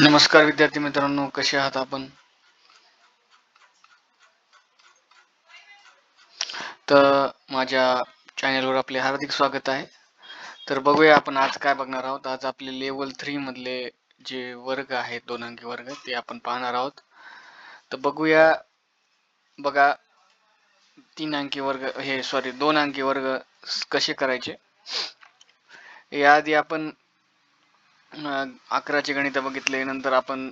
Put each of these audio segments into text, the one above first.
नमस्कार विद्यार्थी मित्रांनो कसे आहात आपण? तर माझ्या चॅनलवर आपले हार्दिक स्वागत आहे. तर बघूया आपण आज काय बघणार आहोत. आज आपले लेवल थ्री मधले जे वर्ग आहेत दोन अंकी वर्ग ते आपण पाहणार आहोत. तर बघूया बघा तीन अंकी वर्ग हे सॉरी दोन अंकी वर्ग कसे करायचे? याआधी आपण अकराचे गणित बघितले नंतर आपण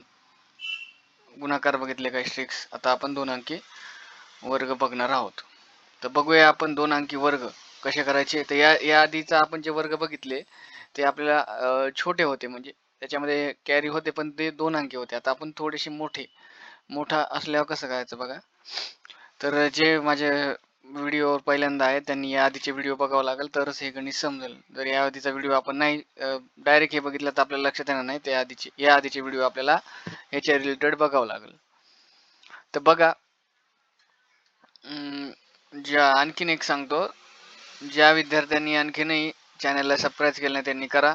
गुणाकार बघितले काही स्ट्रिक्स आता आपण दोन अंकी वर्ग बघणार आहोत. तर बघूया आपण दोन अंकी वर्ग कसे करायचे. तर या या आधीचा आपण जे वर्ग बघितले ते आपल्याला छोटे होते. म्हणजे त्याच्यामध्ये कॅरी होते पण ते दोन अंकी होते. आता आपण थोडेसे मोठे. मोठा असल्यावर कसं करायचं बघा. तर जे माझे व्हिडिओवर पहिल्यांदा आहे त्यांनी या आधीचे व्हिडिओ बघावं लागेल तरच हे गणित समजेल. जर या आधीचा व्हिडिओ आपण नाही डायरेक्ट हे बघितलं तर आपल्याला लक्षात येणार नाही त्या आधीचे या आधीचे व्हिडिओ आपल्याला ह्याच्या रिलेटेड बघावं लागेल. तर बघा ज्या आणखीन एक सांगतो ज्या विद्यार्थ्यांनी आणखीनही चॅनलला सबस्क्राईब केलं नाही त्यांनी करा.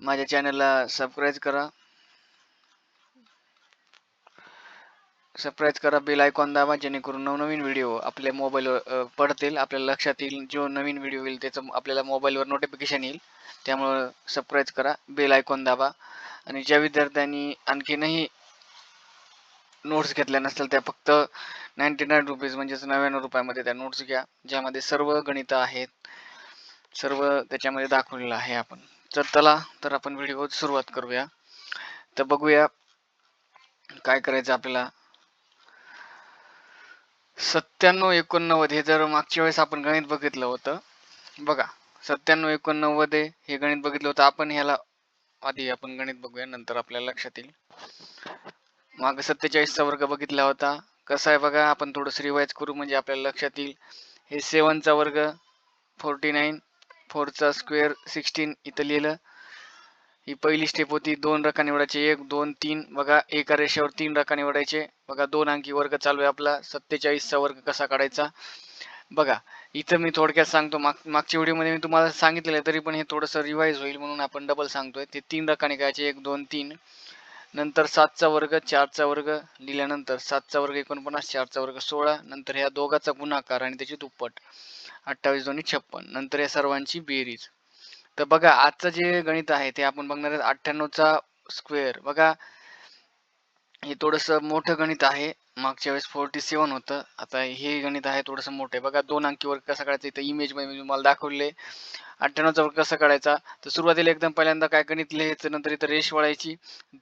माझ्या चॅनलला सबस्क्राईब करा. सबस्क्राईब करा बेल आयकॉन दाबा जेणेकरून नवनवीन व्हिडिओ आपल्या मोबाईलवर पडतील. आपल्याला लक्षात येईल जो नवीन व्हिडिओ येईल त्याचं आपल्याला मोबाईलवर नोटिफिकेशन येईल. त्यामुळं सबस्क्राईब करा बेल आयकॉन दाबा. आणि ज्या विद्यार्थ्यांनी आणखीनही नोट्स घेतल्या नसतील त्या फक्त नाईन्टी नाईन रुपीज म्हणजेच नव्याण्णव रुपयामध्ये त्या नोट्स घ्या ज्यामध्ये सर्व गणितं आहेत. सर्व त्याच्यामध्ये दाखवलेलं आहे आपण. तर चला तर आपण व्हिडिओ सुरुवात करूया. तर बघूया काय करायचं आपल्याला. सत्त्याण्णव एकोणनव्वद हे जर मागच्या वेळेस आपण गणित बघितलं होतं बघा सत्त्याण्णव एकोणनव्वद आहे हे गणित बघितलं होतं. आपण ह्याला आधी आपण गणित बघूया नंतर आपल्याला लक्षात येईल. माग सत्तेचाळीसचा वर्ग बघितला होता. कसा आहे बघा आपण थोडंसं रिवाईज करू म्हणजे आपल्याला लक्षात येईल. हे सेवनचा वर्ग फोर्टी नाईन फोरचा स्क्वेअर सिक्स्टीन इथं लिहिलं. ही पहिली स्टेप होती. दोन रका निवडायचे एक दोन तीन. बघा एका रेषेवर तीन रका निवडायचे. बघा दोन अंकी वर्ग चालू आहे आपला. सत्तेचाळीसचा वर्ग कसा काढायचा? बघा इथं मी थोडक्यात सांगतो. माग मागच्या व्हिडिओमध्ये मी तुम्हाला सांगितलेलं आहे तरी पण हे थोडंसं रिवाईज होईल म्हणून आपण डबल सांगतोय. ते तीन रकाने करायचे एक दोन तीन. नंतर सातचा वर्ग चारचा वर्ग लिहिल्यानंतर सातचा वर्ग एकोणपन्नास चारचा वर्ग सोळा. नंतर ह्या दोघाचा गुणाकार आणि त्याची दुप्पट. अठ्ठावीस दोन्ही छप्पन. नंतर या सर्वांची बेरीज. तर बघा आजचं जे गणित आहे ते आपण बघणार आहेत अठ्ठ्याण्णवचा स्क्वेअर बघा हे थोडंसं मोठं गणित आहे. मागच्या वेळेस फोर्टी सेवन होतं. आता हे गणित आहे थोडंसं मोठं आहे. बघा दोन अंकी वर्ग कसा काढायचा इथं इमेजमध्ये मी तुम्हाला दाखवले अठ्ठ्याण्णवचा वर्ग कसा काढायचा? तर सुरुवातीला एकदम पहिल्यांदा काय गणित लिहायचं नंतर इथं रेष वळायची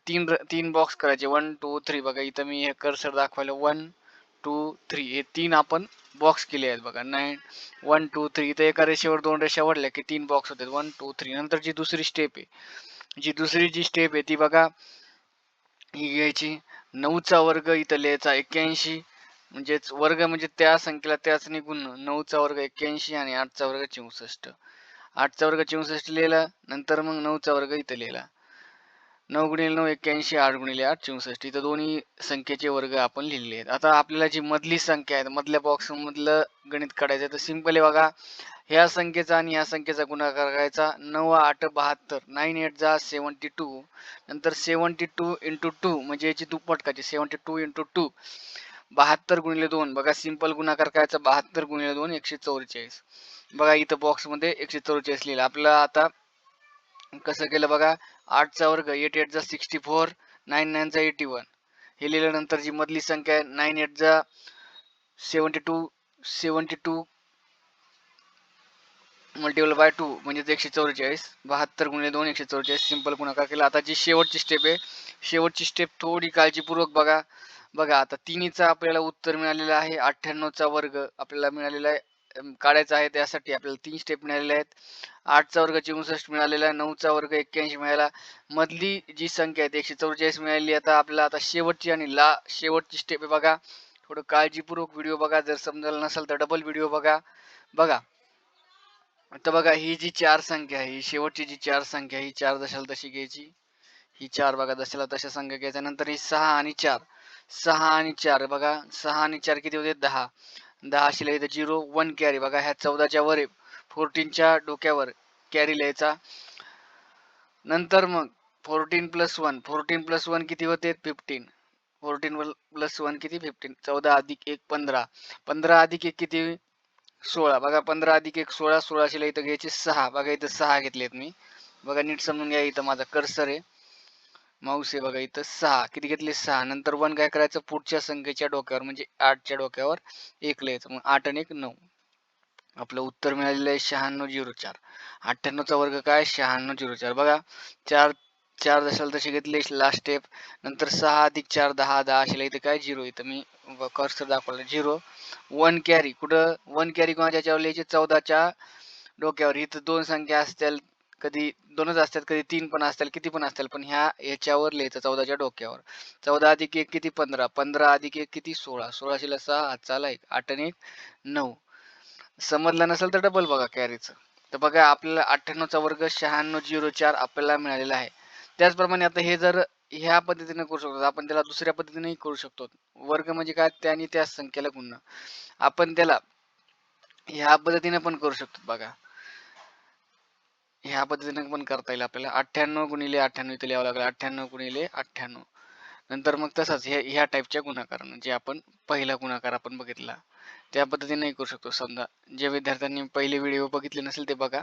तीन र- तीन बॉक्स करायचे. वन टू थ्री बघा इथं मी हे कर्सर दाखवायला वन टू थ्री हे तीन आपण बॉक्स केले आहेत बघा. नाईन वन टू थ्री इथं एका रेषेवर दोन रेषा वाढल्या की तीन बॉक्स होते. वन टू थ्री नंतर जी दुसरी स्टेप आहे जी दुसरी जी स्टेप आहे ती बघा ही घ्यायची. नऊचा वर्ग इथं लिहायचा एक्क्याऐंशी. म्हणजेच वर्ग म्हणजे त्या संख्येला त्याच निघून नऊचा वर्ग एक्क्याऐंशी आणि आठचा वर्ग चौसष्ट. आठचा वर्ग चौसष्ट लिहिला नंतर मग नऊचा वर्ग इथं लिहिला. नऊ गुणिले नऊ एक्क्याऐंशी आठ गुणिले आठ चौसष्ट इथं दोन्ही संख्येचे वर्ग आपण लिहिलेले आहेत. आता आपल्याला जी मधली संख्या आहे मधल्या बॉक्स मधलं गणित काढायचं आहे तर सिंपल आहे बघा. ह्या संख्येचा आणि ह्या संख्येचा गुणाकार करायचा. नऊ आठ बहात्तर नाईन एट जा सेवन्टी टू नंतर सेवन्टी टू इंटू टू म्हणजे याची दुप्पट काची सेवन्टी टू इंटू टू बहात्तर गुणिले दोन बघा सिंपल गुणाकार करायचा बहात्तर गुणिले दोन एकशे चौवेचाळीस. बघा इथं बॉक्समध्ये एकशे चौवेचाळीस लिहिलं. आपलं आता कसं केलं बघा? आठचा वर्ग eight eight sixty four nine नाईनचा eighty one हे लिहिल्यानंतर जी मधली संख्या आहे nine eight seventy two seventy two multiple by two म्हणजे एकशे चौवेचाळीस बहात्तर गुणिले दोन एकशे चौवेचाळीस सिंपल गुणाकार केला. आता जी शेवटची स्टेप आहे शेवटची स्टेप थोडी काळजीपूर्वक बघा. बघा आता तिन्हीचा आपल्याला उत्तर मिळालेलं आहे अठ्ठ्याण्णवचा वर्ग आपल्याला मिळालेला आहे काढायचं आहे. त्यासाठी आपल्याला तीन स्टेप मिळालेले आहेत. आठचा वर्ग चौसष्ट मिळालेला आहे. नऊचा वर्ग एक्क्याऐंशी मिळाला. मधली जी संख्या आहे ती एकशे चौवेचाळीस मिळाली आता आपल्याला आता शेवटची आणि ला शेवटची स्टेप आहे बघा. थोडं काळजीपूर्वक व्हिडिओ बघा. जर समजायला नसेल तर डबल व्हिडिओ बघा. बघा. तर बघा ही जी चार संख्या आहे ही शेवटची जी चार संख्या ही चार दशाला तशी घ्यायची. ही चार बघा दशाला तशा संख्या घ्यायच्या. नंतर ही सहा आणि चार. सहा आणि चार बघा. सहा आणि चार किती होते? दहा. दहा शिला इथं झिरो वन कॅरी बघा ह्या चौदाच्या वर फोर्टीनच्या डोक्यावर कॅरी लिहायचा. नंतर मग fourteen plus one fourteen plus one किती होते? फिफ्टीन फोर्टीन प्लस वन किती? फिफ्टीन चौदा अधिक एक पंधरा. पंधरा अधिक एक किती? सोळा. बघा पंधरा अधिक एक सोळा. सोळाशेला इथं घ्यायचे सहा. बघा इथं सहा घेतलेत मी. बघा नीट समजून घ्या इथं माझा कर्सर आहे. माऊस आहे बघा इथं सहा किती घेतले सहा. नंतर वन काय करायचं? पुढच्या संख्येच्या डोक्यावर म्हणजे आठच्या डोक्यावर एक लिहायचं मग आठ आणि एक नऊ. आपलं उत्तर मिळालेलं आहे शहाण्णव झिरो चार. अठ्ठ्याण्णवचा वर्ग काय? शहाण्णव झिरो चार. बघा चार चार दशाला तसे घेतले लास्ट स्टेप नंतर सहा अधिक चार दहा दहा. असेल इथं काय? झिरो. इथं मी कर्सर दाखवलं. झिरो. वन कॅरी कुठं? वन कॅरी कोणाच्या याच्यावर चौदाच्या डोक्यावर. इथं दोन संख्या असतील. कधी दोनच असतात कधी तीन पण असतील किती पण असतील पण ह्या याच्यावर लिहायचं चौदाच्या डोक्यावर. चौदा अधिक एक किती? पंधरा. पंधरा अधिक एक किती? सोळा. सोळाशेला सहा हातचाला एक आठ आणि एक नऊ. समजलं नसेल तर डबल बघा कॅरीचं तर बघा आपल्याला अठ्ठ्याण्णवचा वर्ग शहाण्णव झिरो चार आपल्याला मिळालेला आहे. त्याचप्रमाणे आता हे जर ह्या पद्धतीने करू शकतो आपण त्याला दुसऱ्या पद्धतीनेही करू शकतो. वर्ग म्हणजे काय? त्याने त्या संख्येला गुणणं. आपण त्याला ह्या पद्धतीने पण करू शकतो बघा. ह्या पद्धतीने पण करता येईल आपल्याला. अठ्ठ्याण्णव गुणिले अठ्ठ्याण्णव इथे लिहावं लागेल. अठ्ठ्याण्णव गुणिले अठ्ठ्याण्णव. नंतर मग तसाच ह्या ह्या टाईपच्या गुणाकारानं जे म्हणजे आपण पहिला गुणाकार आपण बघितला. त्या पद्धतीने करू शकतो. समजा जे विद्यार्थ्यांनी पहिले व्हिडिओ बघितले नसेल ते बघा.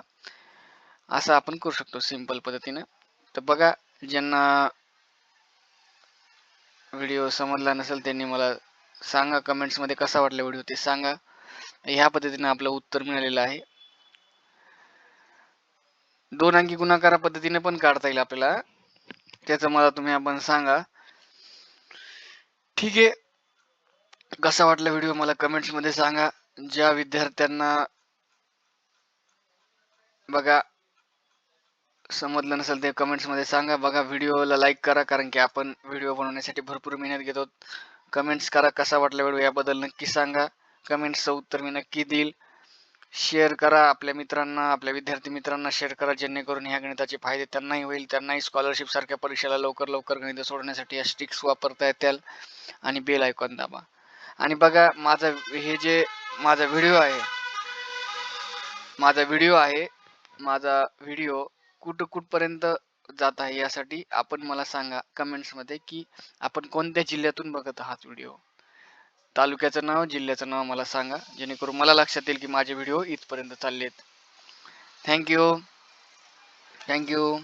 असं आपण करू शकतो सिंपल पद्धतीनं. तर बघा ज्यांना व्हिडिओ समजला नसेल त्यांनी मला सांगा. कमेंट्समध्ये कसा वाटला व्हिडिओ ते सांगा. ह्या पद्धतीने आपलं उत्तर मिळालेलं आहे. दोन अंकी गुणाकार पद्धतीने पण काढता येईल आपल्याला. त्याचं मला तुम्ही आपण सांगा. ठीक आहे. कसा वाटला व्हिडिओ मला कमेंट्समध्ये सांगा. ज्या विद्यार्थ्यांना बघा समजलं नसेल ते कमेंट्समध्ये सांगा. बघा व्हिडिओला लाईक करा कारण की आपण व्हिडिओ बनवण्यासाठी भरपूर मेहनत घेतो. कमेंट्स करा कसा वाटला व्हिडिओ याबद्दल नक्की सांगा. कमेंट्सचं उत्तर मी नक्की देईल. शेअर करा आपल्या मित्रांना आपल्या विद्यार्थी मित्रांना शेअर करा जेणेकरून ह्या गणिताचे फायदे त्यांनाही होईल. त्यांनाही स्कॉलरशिप सारख्या परीक्षेला लवकर लवकर गणित सोडण्यासाठी या स्टिक्स वापरता येतील. आणि बेल आयकॉन दाबा. आणि बघा माझा हे जे माझा व्हिडिओ आहे माझा व्हिडिओ आहे माझा व्हिडिओ कुठं कुठपर्यंत जात आहे यासाठी आपण मला सांगा कमेंट्समध्ये की आपण कोणत्या जिल्ह्यातून बघत आहात व्हिडिओ तालुक्याचं नाव जिल्ह्याचं नाव मला सांगा. जेणेकरून मला लक्षात येईल की माझे व्हिडिओ इथपर्यंत चाललेत. Thank you thank you